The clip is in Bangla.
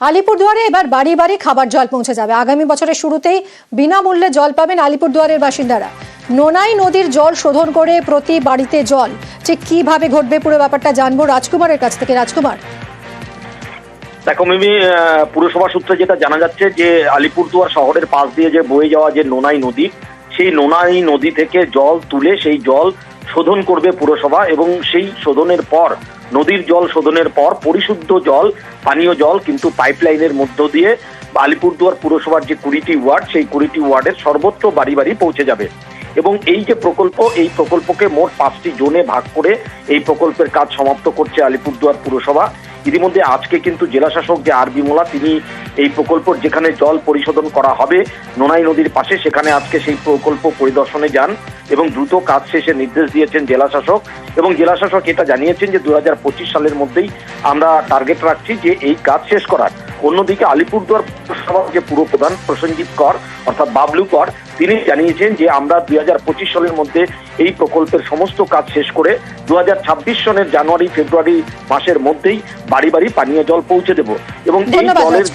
আলিপুরদুয়ারে এবার বাড়ি বাড়ি খাবার জল পৌঁছে যাবে। আগামী বছরের শুরুতেই বিনামূল্যে জল পাবেন আলিপুরদুয়ারের বাসিন্দারা। নোনাই নদীর জল শোধন করে প্রতি বাড়িতে জল। ঠিক কীভাবে ঘটবে পুরো ব্যাপারটা জানব রাজকুমারের কাছ থেকে। রাজকুমার। দেখো মিমি পুরসভা সূত্রে যেটা জানা যাচ্ছে যে আলিপুরদুয়ার শহরের পাশ দিয়ে যে বয়ে যাওয়া যে নোনাই নদী, সেই নোনাই নদী থেকে জল তুলে সেই জল শোধন করবে পুরসভা এবং সেই শোধনের পর নদীর জল শোধনের পর পরিশুদ্ধ জল, পানীয় জল কিন্তু পাইপলাইনের মধ্য দিয়ে আলিপুরদুয়ার পুরসভার যে কুড়িটি ওয়ার্ড, সেই কুড়িটি ওয়ার্ডের সর্বত্র বাড়ি বাড়ি পৌঁছে যাবে। এবং এই যে প্রকল্প, এই প্রকল্পকে মোট পাঁচটি জোনে ভাগ করে এই প্রকল্পের কাজ সমাপ্ত করছে আলিপুরদুয়ার পুরসভা। ইতিমধ্যে আজকে কিন্তু জেলা শাসক যে আর বিমলা তিনি এই প্রকল্প যেখানে জল পরিশোধন করা হবে, নোনাই নদীর পাশে, সেখানে আজকে সেই প্রকল্প পরিদর্শনে যান এবং দ্রুত কাজ শেষে নির্দেশ দিয়েছেন জেলা শাসক এবং জেলা শাসক এটা জানিয়েছেন যে দু হাজার পঁচিশ সালের মধ্যেই আমরা টার্গেট রাখছি যে, এই কাজ শেষ করার। অন্যদিকে আলিপুরদুয়ার যে পুর প্রধান প্রসেনজিৎ কর, অর্থাৎ বাবলু কর তিনি জানিয়েছেন যে আমরা দুই হাজার পঁচিশ সালের মধ্যে এই প্রকল্পের সমস্ত কাজ শেষ করে দু হাজার ছাব্বিশ সনের জানুয়ারি ফেব্রুয়ারি মাসের মধ্যেই বাড়ি বাড়ি পানীয় জল পৌঁছে দেব। এবং এই জলের